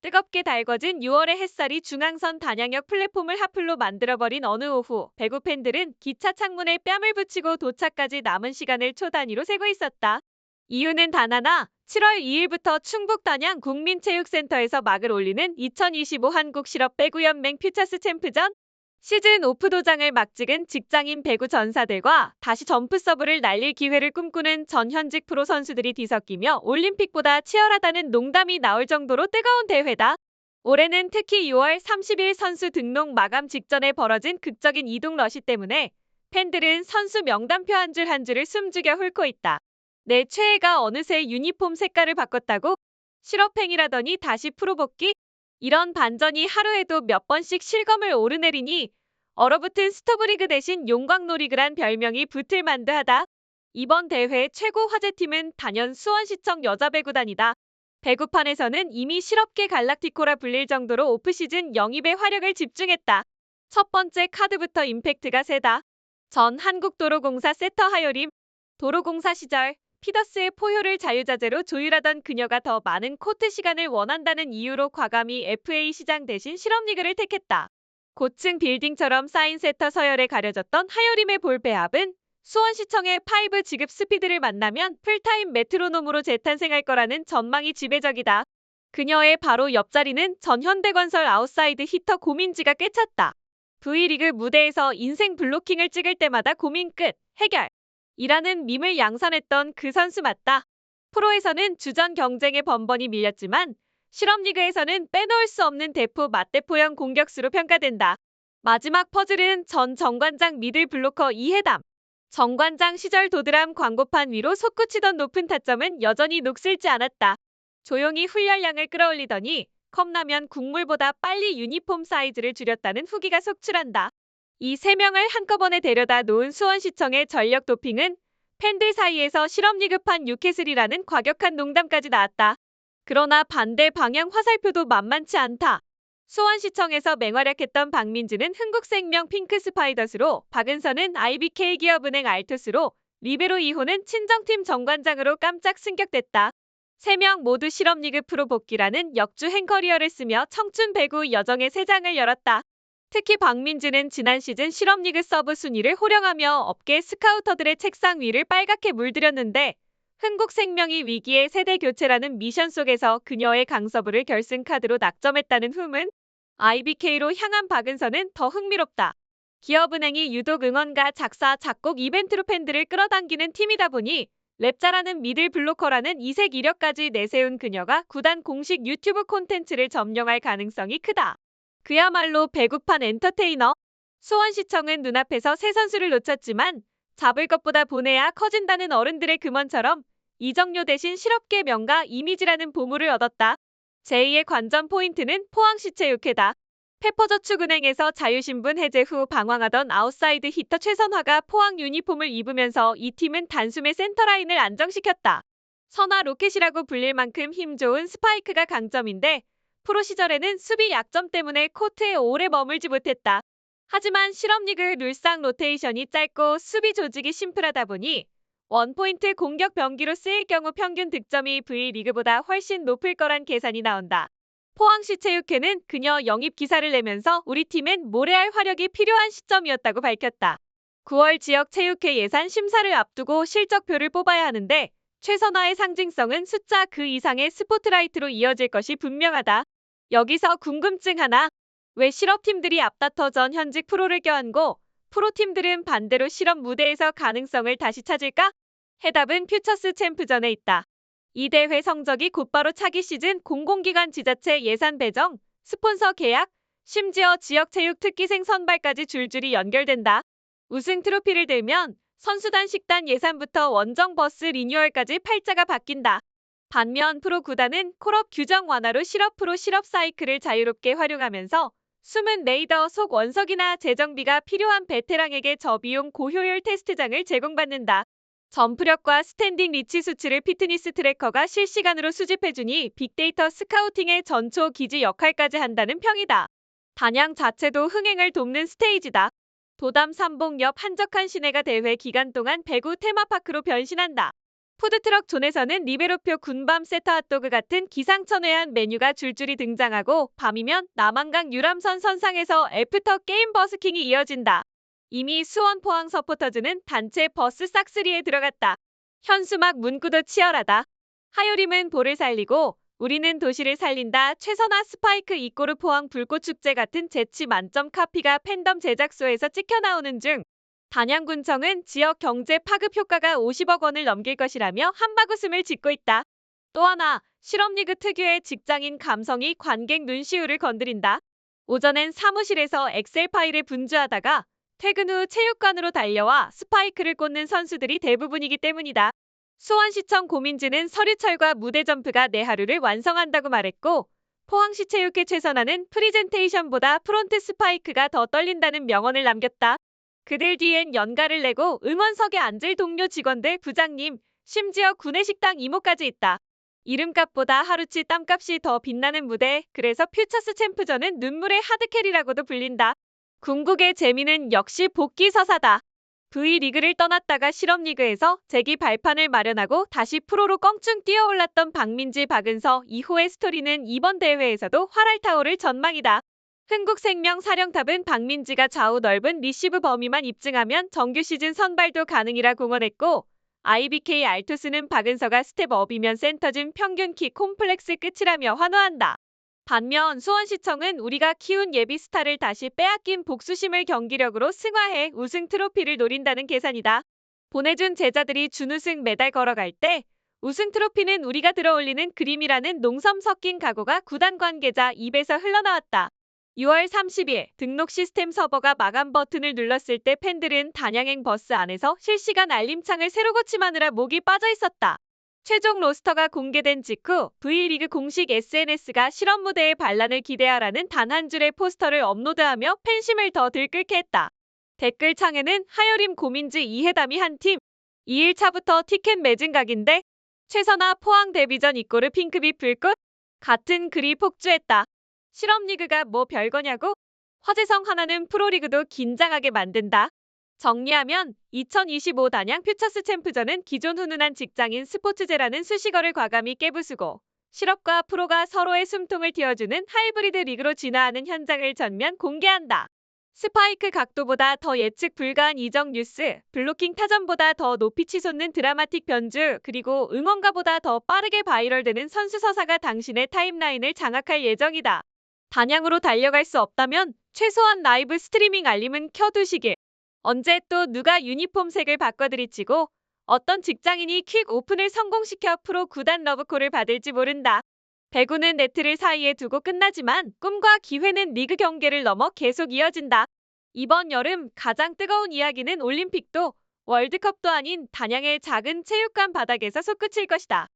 뜨겁게 달궈진 6월의 햇살이 중앙선 단양역 플랫폼을 하플로 만들어버린 어느 오후 배구 팬들은 기차 창문에 뺨을 붙이고 도착까지 남은 시간을 초 단위로 세고 있었다. 이유는 단 하나, 7월 2일부터 충북 단양 국민체육센터에서 막을 올리는 2025 한국실업배구연맹 퓨처스 챔프전 시즌 오프 도장을 막 찍은 직장인 배구 전사들과 다시 점프 서브를 날릴 기회를 꿈꾸는 전현직 프로 선수들이 뒤섞이며 올림픽보다 치열하다는 농담이 나올 정도로 뜨거운 대회다. 올해는 특히 6월 30일 선수 등록 마감 직전에 벌어진 극적인 이동 러시 때문에 팬들은 선수 명단표 한 줄 한 줄을 숨죽여 훑고 있다. 내 최애가 어느새 유니폼 색깔을 바꿨다고? 실업행이라더니 다시 프로 복귀? 이런 반전이 하루에도 몇 번씩 실검을 오르내리니 얼어붙은 스토브리그 대신 용광로리그란 별명이 붙을 만도 하다. 이번 대회 최고 화제팀은 단연 수원시청 여자배구단이다. 배구판에서는 이미 실업계 갈락티코라 불릴 정도로 오프시즌 영입에 화력을 집중했다. 첫 번째 카드부터 임팩트가 세다. 전 한국도로공사 세터 하요림. 도로공사 시절 피더스의 포효를 자유자재로 조율하던 그녀가 더 많은 코트 시간을 원한다는 이유로 과감히 FA 시장 대신 실업리그를 택했다. 고층 빌딩처럼 쌓인 세터 서열에 가려졌던 하요림의 볼 배합은 수원시청의 파이브 지급 스피드를 만나면 풀타임 메트로놈으로 재탄생할 거라는 전망이 지배적이다. 그녀의 바로 옆자리는 전현대건설 아웃사이드 히터 고민지가 꿰찼다. V리그 무대에서 인생 블로킹을 찍을 때마다 고민 끝, 해결. 이라는 밈을 양산했던 그 선수 맞다. 프로에서는 주전 경쟁에 번번이 밀렸지만 실업리그에서는 빼놓을 수 없는 대포 맞대포형 공격수로 평가된다. 마지막 퍼즐은 전 정관장 미들 블로커 이해담. 정관장 시절 도드람 광고판 위로 솟구치던 높은 타점은 여전히 녹슬지 않았다. 조용히 훈련량을 끌어올리더니 컵라면 국물보다 빨리 유니폼 사이즈를 줄였다는 후기가 속출한다. 이 세 명을 한꺼번에 데려다 놓은 수원시청의 전력 도핑은 팬들 사이에서 실업리그판 뉴캐슬이라는 과격한 농담까지 나왔다. 그러나 반대 방향 화살표도 만만치 않다. 수원시청에서 맹활약했던 박민지는 흥국생명 핑크스파이더스로 박은서는 IBK 기업은행 알투스로 리베로 2호는 친정팀 정관장으로 깜짝 승격됐다. 세명 모두 실업리그 프로 복귀라는 역주행 커리어를 쓰며 청춘 배구 여정의 새 장을 열었다. 특히 박민지는 지난 시즌 실업리그 서브 순위를 호령하며 업계 스카우터들의 책상 위를 빨갛게 물들였는데 흥국생명이 위기의 세대 교체라는 미션 속에서 그녀의 강서부를 결승 카드로 낙점했다는 흠은 IBK로 향한 박은서는 더 흥미롭다. 기업은행이 유독 응원가 작사, 작곡 이벤트로 팬들을 끌어당기는 팀이다 보니 랩 잘하는 미들 블로커라는 이색 이력까지 내세운 그녀가 구단 공식 유튜브 콘텐츠를 점령할 가능성이 크다. 그야말로 배구판 엔터테이너. 수원시청은 눈앞에서 새 선수를 놓쳤지만 잡을 것보다 보내야 커진다는 어른들의 금원처럼 이정료 대신 실업계 명가 이미지라는 보물을 얻었다. 제2의 관전 포인트는 포항시 체육회다. 페퍼저축은행에서 자유신분 해제 후 방황하던 아웃사이드 히터 최선화가 포항 유니폼을 입으면서 이 팀은 단숨에 센터라인을 안정시켰다. 선화 로켓이라고 불릴 만큼 힘 좋은 스파이크가 강점인데 프로 시절에는 수비 약점 때문에 코트에 오래 머물지 못했다. 하지만 실업리그 룰상 로테이션이 짧고 수비 조직이 심플하다 보니 원포인트 공격 병기로 쓰일 경우 평균 득점이 V리그보다 훨씬 높을 거란 계산이 나온다. 포항시 체육회는 그녀 영입 기사를 내면서 우리 팀엔 모래알 화력이 필요한 시점이었다고 밝혔다. 9월 지역 체육회 예산 심사를 앞두고 실적표를 뽑아야 하는데 최선화의 상징성은 숫자 그 이상의 스포트라이트로 이어질 것이 분명하다. 여기서 궁금증 하나. 왜 실업팀들이 앞다퉈 전 현직 프로를 껴안고 프로팀들은 반대로 실업 무대에서 가능성을 다시 찾을까? 해답은 퓨처스 챔프전에 있다. 이 대회 성적이 곧바로 차기 시즌 공공기관 지자체 예산 배정, 스폰서 계약, 심지어 지역체육 특기생 선발까지 줄줄이 연결된다. 우승 트로피를 들면 선수단 식단 예산부터 원정 버스 리뉴얼까지 팔자가 바뀐다. 반면 프로 구단은 콜업 규정 완화로 실업 프로 실업 사이클을 자유롭게 활용하면서 숨은 레이더 속 원석이나 재정비가 필요한 베테랑에게 저비용 고효율 테스트장을 제공받는다. 점프력과 스탠딩 리치 수치를 피트니스 트래커가 실시간으로 수집해주니 빅데이터 스카우팅의 전초 기지 역할까지 한다는 평이다. 단양 자체도 흥행을 돕는 스테이지다. 도담 삼봉 옆 한적한 시내가 대회 기간 동안 배구 테마파크로 변신한다. 푸드트럭 존에서는 리베로표 군밤 세트 핫도그 같은 기상천외한 메뉴가 줄줄이 등장하고 밤이면 남한강 유람선 선상에서 애프터 게임 버스킹이 이어진다. 이미 수원 포항 서포터즈는 단체 버스 싹쓸이에 들어갔다. 현수막 문구도 치열하다. 하요림은 볼을 살리고 우리는 도시를 살린다. 최선화 스파이크 이꼬르 포항 불꽃축제 같은 재치 만점 카피가 팬덤 제작소에서 찍혀 나오는 중 단양군청은 지역 경제 파급 효과가 50억 원을 넘길 것이라며 한바구음을 짓고 있다. 또 하나 실업리그 특유의 직장인 감성이 관객 눈시울을 건드린다. 오전엔 사무실에서 엑셀 파일을 분주하다가 퇴근 후 체육관으로 달려와 스파이크를 꽂는 선수들이 대부분이기 때문이다. 수원시청 고민지는 서류철과 무대 점프가 내 하루를 완성한다고 말했고 포항시 체육회 최선화는 프리젠테이션보다 프론트 스파이크가 더 떨린다는 명언을 남겼다. 그들 뒤엔 연가를 내고 응원석에 앉을 동료 직원들 부장님, 심지어 구내식당 이모까지 있다. 이름값보다 하루치 땀값이 더 빛나는 무대, 그래서 퓨처스 챔프전은 눈물의 하드캐리라고도 불린다. 궁극의 재미는 역시 복귀 서사다. V리그를 떠났다가 실업리그에서 재기 발판을 마련하고 다시 프로로 껑충 뛰어올랐던 박민지 박은서 이후의 스토리는 이번 대회에서도 활활 타오를 전망이다. 흥국생명 사령탑은 박민지가 좌우 넓은 리시브 범위만 입증하면 정규 시즌 선발도 가능이라 공언했고 IBK 알투스는 박은서가 스텝업이면 센터준 평균 키 콤플렉스 끝이라며 환호한다. 반면 수원시청은 우리가 키운 예비 스타를 다시 빼앗긴 복수심을 경기력으로 승화해 우승 트로피를 노린다는 계산이다. 보내준 제자들이 준우승 메달 걸어갈 때 우승 트로피는 우리가 들어올리는 그림이라는 농섬 섞인 각오가 구단 관계자 입에서 흘러나왔다. 6월 30일 등록 시스템 서버가 마감 버튼을 눌렀을 때 팬들은 단양행 버스 안에서 실시간 알림창을 새로 고침하느라 목이 빠져 있었다. 최종 로스터가 공개된 직후 V리그 공식 SNS가 실험 무대의 반란을 기대하라는 단 한 줄의 포스터를 업로드하며 팬심을 더 들끓게 했다. 댓글창에는 하여림 고민지 이해담이 한 팀. 2일차부터 티켓 매진 각인데 최선화 포항 데뷔전 이꼬르 핑크빛 불꽃 같은 글이 폭주했다. 실업리그가 뭐 별거냐고? 화재성 하나는 프로리그도 긴장하게 만든다. 정리하면 2025 단양 퓨처스 챔프전은 기존 훈훈한 직장인 스포츠제라는 수식어를 과감히 깨부수고 실업과 프로가 서로의 숨통을 틔워주는 하이브리드 리그로 진화하는 현장을 전면 공개한다. 스파이크 각도보다 더 예측 불가한 이적 뉴스, 블로킹 타점보다 더 높이 치솟는 드라마틱 변주, 그리고 응원가보다 더 빠르게 바이럴되는 선수 서사가 당신의 타임라인을 장악할 예정이다. 단양으로 달려갈 수 없다면 최소한 라이브 스트리밍 알림은 켜두시길. 언제 또 누가 유니폼 색을 바꿔드릴지고 어떤 직장인이 퀵 오픈을 성공시켜 프로 구단 러브콜을 받을지 모른다. 배구는 네트를 사이에 두고 끝나지만 꿈과 기회는 리그 경계를 넘어 계속 이어진다. 이번 여름 가장 뜨거운 이야기는 올림픽도 월드컵도 아닌 단양의 작은 체육관 바닥에서 솟구칠 것이다.